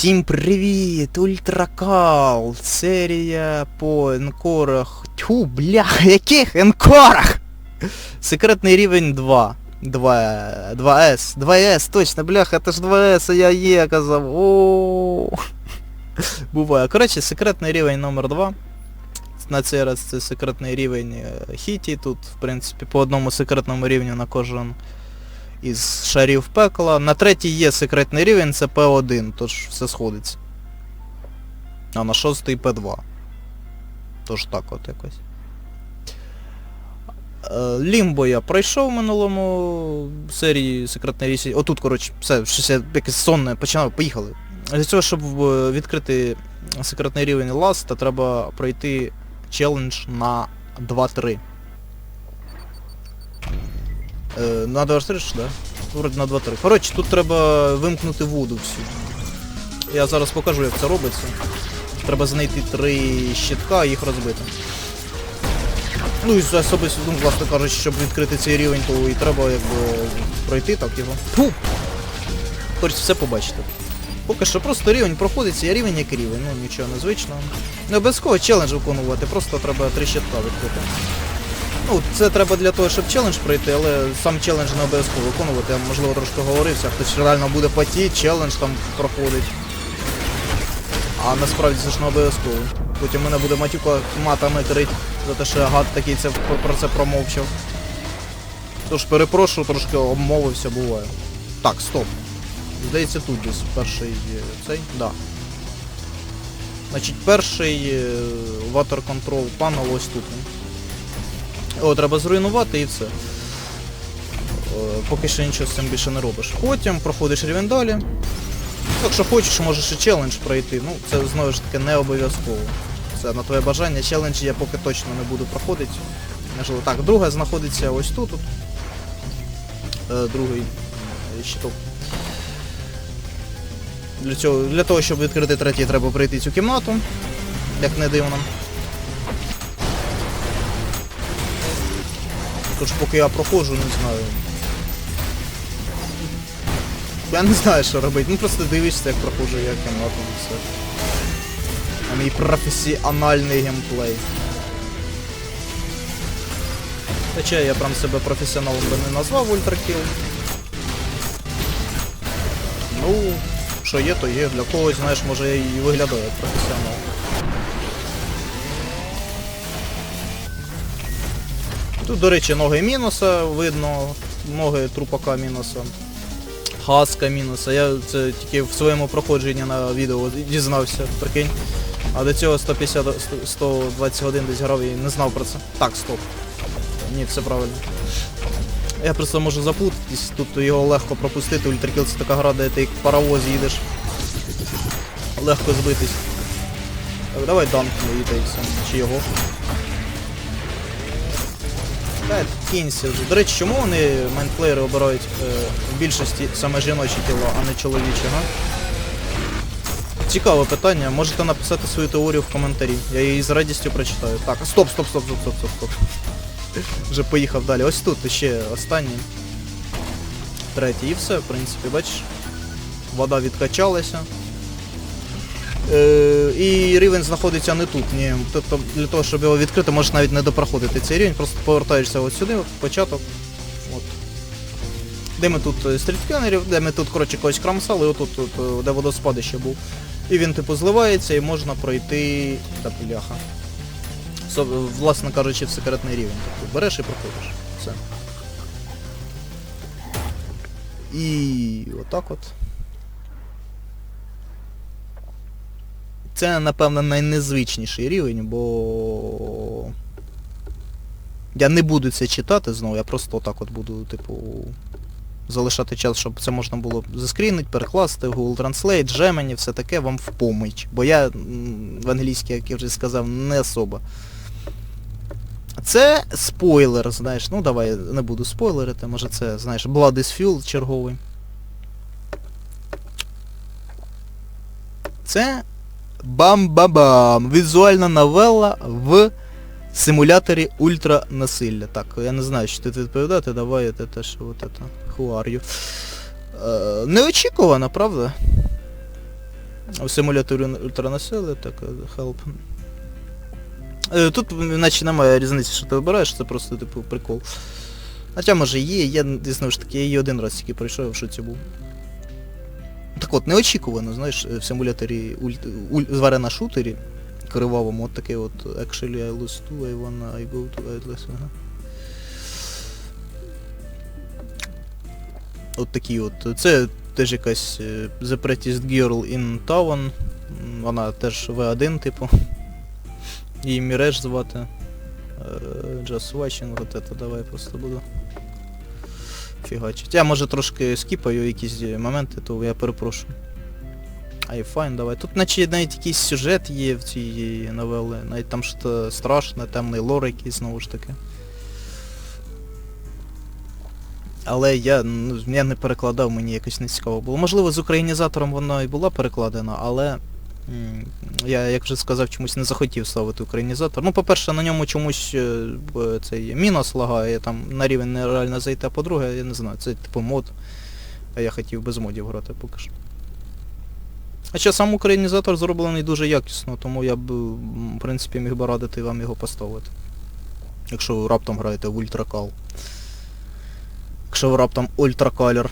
Всім привіт! Ультракал! Серія по енкорах. Тьфу, бля, яких енкорах? Секретний рівень 2. 2. 2С. 2С, точно, бляха, це ж 2С, а я є казав. О. Буває. Коротше, секретний рівень номер 2. На цей раз це секретний рівень е, Хіті. Тут, в принципі, по одному секретному рівню на кожен із шарів пекла. На третій є секретний рівень, це П1, тож все сходиться. А на шостий П2. Тож так от якось. Е, Лімбо я пройшов в минулому серії секретний рівень. Отут, коротше, все, щось я якесь сонне починав, поїхали. Для цього, щоб е, відкрити секретний рівень Last, треба пройти челендж на 2-3. Е, на 2-3 ж, да? Вроді на 2-3. Коротше, тут треба вимкнути воду всю. Я зараз покажу, як це робиться. Треба знайти три щитка і їх розбити. Ну і особисто, ну, власне кажучи, щоб відкрити цей рівень, то і треба якби пройти так його. Фу! Хочеться все побачити. Поки що просто рівень проходиться, я рівень як рівень, ну нічого незвичного. Не обов'язково челендж виконувати, просто треба три щитка відкрити. Ну, це треба для того, щоб челендж пройти, але сам челендж не обов'язково виконувати. Я можливо трошки говорився, хтось реально буде потіти, челендж там проходить. А насправді це ж не обов'язково. Потім мене буде матюка матами крить за те, що я гад такий це про це промовчав. Тож перепрошую, трошки обмовився, буває. Так, стоп. Здається, тут десь перший е, цей. Да. Значить, перший Water Control Panel ось тут. О, треба зруйнувати і все. Е, Поки що нічого з цим більше не робиш. Потім проходиш рівень далі. Якщо хочеш, можеш і челендж пройти. Ну, це знову ж таки не обов'язково. Це на твоє бажання. Челендж я поки точно не буду проходити. Можливо, так, друга знаходиться ось тут. тут. Е, другий е, щиток. Для, цього, для того, щоб відкрити третій, треба пройти цю кімнату. Як не дивно. Тож поки я проходжу, не знаю. Я не знаю, що робити. Ну просто дивишся, як проходжу я кімнату і все. А мій професіональний геймплей. Хоча я прям себе професіоналом би не назвав Ультракіл. Ну, що є, то є. Для когось, знаєш, може я і виглядаю як професіонал. Тут, до речі, ноги мінуса видно, ноги трупака мінуса. Хаска мінуса. Я це тільки в своєму проходженні на відео дізнався, прикинь. А до цього 150 100 120 годин десь грав і не знав про це. Так, стоп. Ні, все правильно. Я просто можу заплутатись, тут його легко пропустити, ультракіл це така гра, де ти як паровоз їдеш. Легко збитись. Так, давай данкну її і все. Чи його. Кінься. До речі, чому вони мейнплеєри обирають е, в більшості саме жіночі тіла, а не чоловічі, га? Цікаве питання, можете написати свою теорію в коментарі. Я її з радістю прочитаю. Так, стоп, стоп, стоп, стоп, стоп, стоп, стоп. Вже поїхав далі. Ось тут ще останній. Третій і все, в принципі, бачиш. Вода відкачалася. Е, і рівень знаходиться не тут. Ні. Тобто для того, щоб його відкрити, можеш навіть не допроходити цей рівень, просто повертаєшся от сюди, от, початок. От. Де ми тут е, стріткенерів, де ми тут, коротше, когось крамсали, отут, от, е, де водоспади ще був. І він типу зливається і можна пройти. Та бляха. Со, власне кажучи, в секретний рівень. Тобто береш і проходиш. Все. І отак от. Це, напевно, найнезвичніший рівень, бо... Я не буду це читати знову, я просто отак от буду, типу, залишати час, щоб це можна було заскрінити, перекласти Google Translate, Gemini, все таке вам в поміч. Бо я в англійській, як я вже сказав, не особа. Це спойлер, знаєш, ну давай не буду спойлерити, може це, знаєш, Blood is Fuel черговий. Це Бам-бам-бам! Візуальна новела в симуляторі ультранасилля. Так, я не знаю, що тут відповідати, давай це теж от це. Who are you? Е, неочікувано, правда? В симуляторі ультранасили, так, help. Е, Тут наче немає різниці, що ти обираєш, це просто типу прикол. Хоча може є, я знову ж таки, я її один раз тільки пройшов, в шоці був. Так от, неочікувано, знаєш, в симуляторі уль, зваре на шутері кривавому, от таке от actually I lose two, I wanna, I go to Atlas, ага. От такі от. Це теж якась е, The Prettiest Girl in Town. Вона теж V1, типу. Її Міреш звати. Е, Just watching, от это давай просто буду. Фігачить. Я може трошки скіпаю якісь моменти, то я перепрошую. Ай, файн, давай. Тут наче навіть якийсь сюжет є в цій новелі, навіть там щось страшне, темний лор якийсь знову ж таки. Але я, ну, я не перекладав, мені якось не цікаво було. Можливо, з українізатором вона і була перекладена, але я, як вже сказав, чомусь не захотів ставити українізатор. Ну, по-перше, на ньому чомусь е, цей мінус лагає, там на рівень нереально зайти, а по-друге, я не знаю, це типу мод. А я хотів без модів грати поки що. Хоча сам українізатор зроблений дуже якісно, тому я б, в принципі, міг би радити вам його поставити. Якщо ви раптом граєте в ультракал. Якщо ви раптом ультракалер,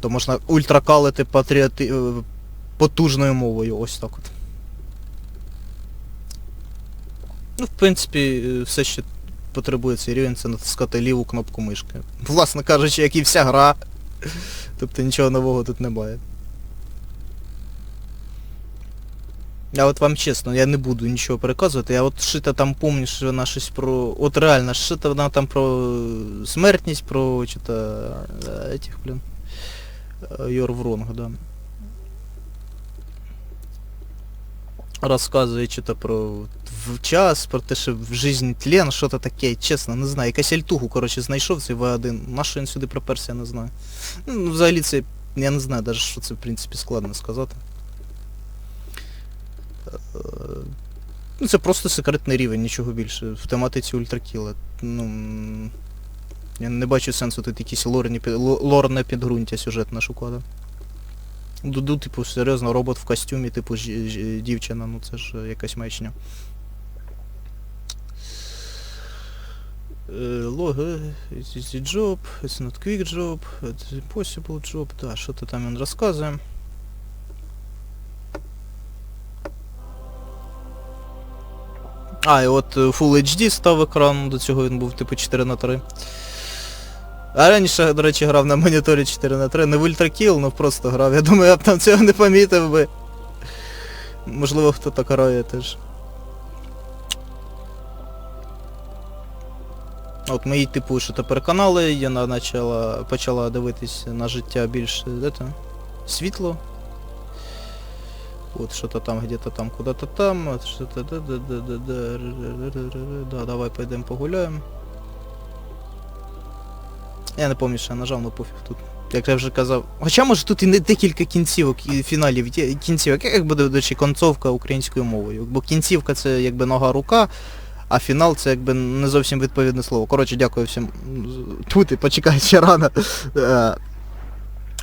то можна ультракалити патріоти... потужною мовою, ось так от. Ну, в принципі, е, все, що потребує цей рівень, це натискати ліву кнопку мишки. Власне кажучи, як і вся гра. Тобто нічого нового тут немає. Я от вам чесно, я не буду нічого переказувати, я от шита там помню, що вона щось про... От реально, шита вона там про е, смертність, про что-то е, этих, блін. е, Йор Вронг, да. Розказує что-то про час, про те, що в житті тлен, що-то таке, чесно, не знаю. Якась альтуху, коротше, знайшов цей В1. На що він сюди приперся, я не знаю. Ну, взагалі це, я не знаю навіть, що це, в принципі, складно сказати. Е, Ну, це просто секретний рівень, нічого більше. В тематиці ультракіла. Ну. Я не бачу сенсу тут якісь лорне підґрунтя сюжетне шукати. Дуду, типу, серйозно, робот в костюмі, типу, жі- дівчина, ну це ж якась маячня. Е, Лог, it's easy job, it's not quick job, it's impossible job, да, що то там він розказує. А, і от е, Full HD став екран, до цього він був типу 4 на 3 А раніше, до речі, грав на моніторі 4 на 3 не в Kill, ну просто грав. Я думаю, я б там цього не помітив би. Можливо, хто так грає теж. От мої типу, що то переконали, я почала, почала дивитись на життя більш де то, світло. Вот что-то там, где-то там, куда-то там, да давай пойдем погуляємо. Я не пам'ятаю, що я нажав, ну пофіг тут. Як я вже казав. Хоча може тут і не декілька кінцівок і фіналів є кінцівок, як буде, до речі, концовка українською мовою. Бо кінцівка це якби нога рука, а фінал це якби не зовсім відповідне слово. Коротше, дякую всім. Тут і почекай ще рано. Е,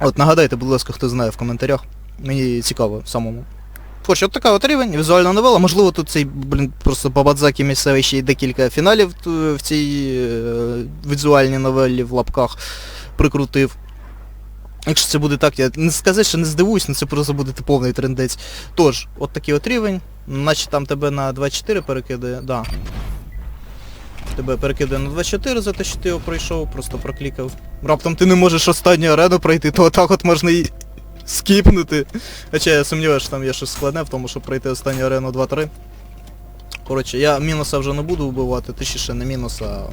От нагадайте, будь ласка, хто знає в коментарях. Мені цікаво самому. Хоч от така от рівень, візуальна новела, можливо тут цей, блін, просто по Бадзакі місцевий ще й декілька фіналів в цій е, візуальній новелі в лапках прикрутив. Якщо це буде так, я не сказати, що не здивуюсь, але це просто буде типовний трендець. Тож, от такий от рівень, наче там тебе на 2.4 перекидає, да. Тебе перекидає на 2.4 за те, що ти його пройшов, просто проклікав. Раптом ти не можеш останню арену пройти, то отак от можна і скіпнути. Хоча я сумніваюся, що там є щось складне в тому, щоб пройти останню арену 2-3. Коротше, я мінуса вже не буду вбивати, точніше не мінуса,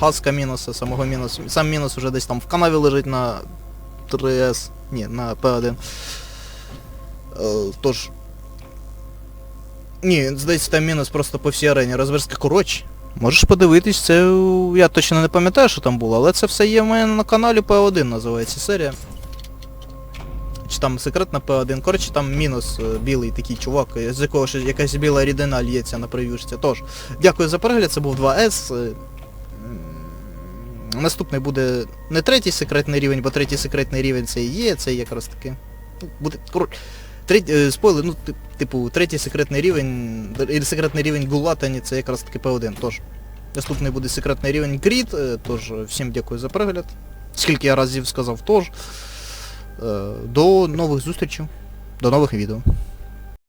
хаска мінуса, самого мінуса. Сам мінус вже десь там в канаві лежить на 3С. Ні, на П1. Е, тож. Ні, здається, там мінус просто по всій арені. Розверстка коротше. Можеш подивитись, це я точно не пам'ятаю, що там було, але це все є в мене на каналі П1 називається серія. Чи там секретна П1. Коротше, там мінус е, білий такий чувак, е, з якого ще якась біла рідина лється на прев'юшці. Тож, дякую за перегляд, це був 2С. е, Наступний буде не третій секретний рівень, бо третій секретний рівень це і є, це якраз таки. ну, Буде. Коротше. Третій, спойлер, ну, тип- типу, третій секретний рівень, і секретний рівень Гулатані це якраз таки П1, тож. Наступний буде секретний рівень Кріт, тож всім дякую за перегляд. Скільки я разів сказав, тож. Е, До нових зустрічей, до нових відео.